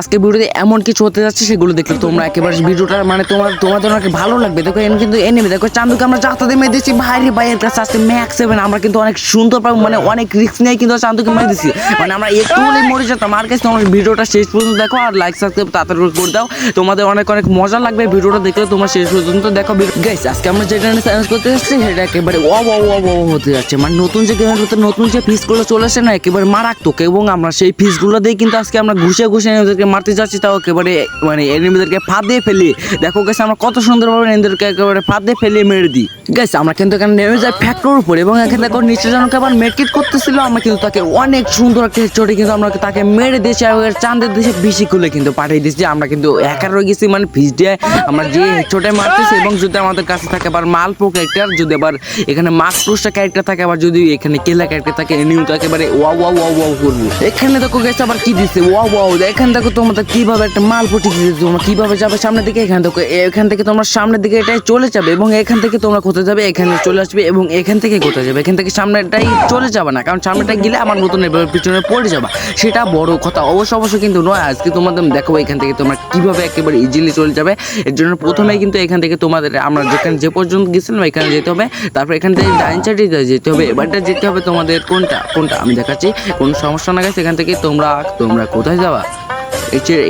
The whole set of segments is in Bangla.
আজকে ভিডিওতে এমন কিছু হতে যাচ্ছে, সেগুলো দেখলে তোমরা একেবারে ভিডিওটা মানে তোমার তোমাদের অনেক ভালো লাগবে। দেখো, এন কিন্তু এনেমি দেখো, চান্দুকে আমরা যাতাতে মেরে দিচ্ছি ভাইরে ভাইয়ের কাছে আসতে ম্যাক্স সেভেন আমরা কিন্তু অনেক সুন্দর পাবো মানে অনেক রিস্ক নিয়ে কিন্তু চান্দুকে মেরে দিচ্ছি মানে আমরা একটু হলে মরে যেতাম। আর কাছে তোমার ভিডিওটা শেষ পর্যন্ত দেখো, আর লাইক সাবস্ক্রাইব তাড়াতাড়ি করে দাও। তোমাদের অনেক অনেক মজা লাগবে ভিডিওটা দেখলে, তোমার শেষ পর্যন্ত দেখো। গাইস আজকে আমরা যেটা নিয়ে চ্যালেঞ্জ করতে যাচ্ছি, সেটা একেবারে ও ও ও হতে যাচ্ছে। মানে নতুন যে গেমের ভিতরে নতুন যে ফিসগুলো চলে আসে না, একেবারে মারাত্মক। এবং আমরা সেই ফিসগুলো দিয়ে কিন্তু আজকে আমরা ঘুষে ঘুষে এদেরকে মারতে যাচ্ছি, তাও একেবারে মানে এনিমিদেরকে ফাঁদে ফেলি। দেখো গেছে আমরা কত সুন্দরভাবে এদেরকে একেবারে ফাঁদে ফেলিয়ে মেরে দিই। গেছ আমরা কিন্তু এখানে নেমে যাই ফ্যাক্টরির উপর এবং এখানে দেখো নিচে জনকে আবার মেডকিট করতেছিল, আমরা কিন্তু তাকে অনেক সুন্দর একটা চোটে কিন্তু আমরা তাকে মেরে দিয়েছি আর চাঁদের দেশে বেশি খুলে কিন্তু পাঠিয়ে দিয়েছি। আমরা কিন্তু একা রয়ে গেছি মানে ফিস দিয়ে আমরা যে চোটে মারতেছি এবং যদি আমাদের কাছে থাকে আবার মালপো ক্যারেক্টার যদি আবার এখানে মাকপুরুষটা ক্যারেক্টার থাকে, আবার যদি এখানে কেলা ক্যারেক্টার থাকে এনিমি তো একেবারে ওয়া ওয়া ওয়া ওয়া করব। এখানে দেখো গেছে আবার কি দিচ্ছে ওয়া ওয়া এখানে দেখো তোমাদের কীভাবে একটা মাল পটি দিচ্ছে তোমরা কীভাবে যাবে সামনের দিকে? এখান থেকে এখান থেকে তোমরা সামনের দিকে এটাই চলে যাবে এবং এখান থেকে তোমরা কোথায় যাবে? এখানে চলে আসবে এবং এখান থেকে কোথায় যাবে? এখান থেকে সামনেটাই চলে যাবে না, কারণ সামনেটা গেলে আমার মতন পিছনে পড়ে যাবা। সেটা বড় কথা। অবশ্য অবশ্য কিন্তু নয়, আজকে তোমাদের দেখো এখান থেকে তোমরা কীভাবে একেবারে ইজিলি চলে যাবে। এর জন্য প্রথমেই কিন্তু এখান থেকে তোমাদের আমরা যেখানে যে পর্যন্ত গেছিলাম, এখানে যেতে হবে। তারপর এখান থেকে ডাইন সাইডে যেতে হবে। এবারটা যেতে হবে তোমাদের কোনটা? কোনটা? আমি দেখাচ্ছি। কোনো সমস্যা না গেছে এখান থেকে তোমরা তোমরা কোথায় যাবা?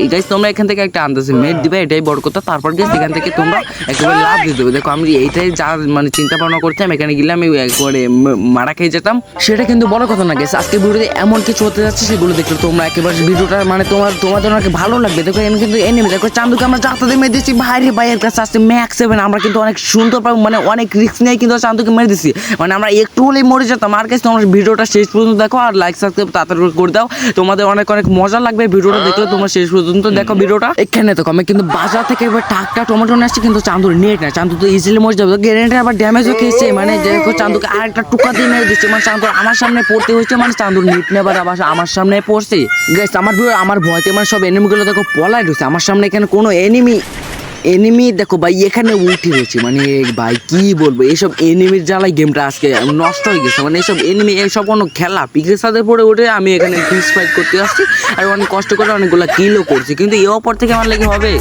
এটাই তোমরা এখান থেকে একটা আন্দাজে মেট দিবে, এটাই বড় কথা। তারপর গিয়ে সেখান থেকে তোমরা একেবারে লাভ দিয়ে দেবে। দেখো, আমি এইটাই যা মানে চিন্তা ভাবনা করতাম, এখানে গেলে আমি একবারে মারা খেয়ে যেতাম। সেটা কিন্তু বড় কথা না গেছে আজকে ভিডিওতে এমন কিছু হতে যাচ্ছে সেগুলো দেখলে তোমরা একেবারে ভিডিওটা মানে তোমার, তোমাদের অনেক ভালো লাগবে। দেখো এখানে কিন্তু এনেমি দেখো, চান্দুকে আমরা যাতাতে মেরে দিচ্ছি ভাইরে ভাইয়ের কাছে আসতে ম্যাক্স সেভেন আমরা কিন্তু অনেক সুন্দর পাবো মানে অনেক রিস্ক নিয়ে কিন্তু চান্দুকে মেরে দিচ্ছি মানে আমরা একটু হলেই মরে যেতাম। আর কাছে তোমরা ভিডিওটা শেষ পর্যন্ত দেখো, আর লাইক সাবস্ক্রাইব তাড়াতাড়ি করে দাও। তোমাদের অনেক অনেক মজা লাগবে ভিডিওটা দেখলে। তোমরা শেষ পর্যন্ত দেখো ভিডিওটা। এখানে দেখো আমি কিন্তু বাজার থেকে এবার টাকটা টমেটো নিয়ে আসছে কিন্তু চান্দুর নেট না চান্দু তো ইজিলি মরে যাবে। গ্রেনেডে আবার ড্যামেজও খেয়েছে। মানে দেখো চান্দুকে আরেকটা টুকা দিয়ে মেরে দিচ্ছে। মানে চান্দুর আমার সামনে পড়তে হয়েছে মানে চান্দুর নেট নেবার আবার আমার সামনে পড়ছে। গেস আমার ভিউ আমার ভয়তে মানে সব এনিমিগুলো দেখো পলাই রয়েছে আমার সামনে এখানে কোনো এনিমি এনিমি দেখো ভাই, এখানে উঠে রয়েছে মানে ভাই, কি বলব এইসব এনিমির জ্বালাই গেমটা আজকে নষ্ট হয়ে গেছে মানে এইসব এনিমি এইসব কোনো খেলা, পিকের সাথে পড়ে উঠে আমি এখানে ফিস ফাইট করতে আসছি, আর অনেক কষ্ট করে অনেকগুলো কিলও করছি, কিন্তু এ অপর থেকে আমার লেগে হবে।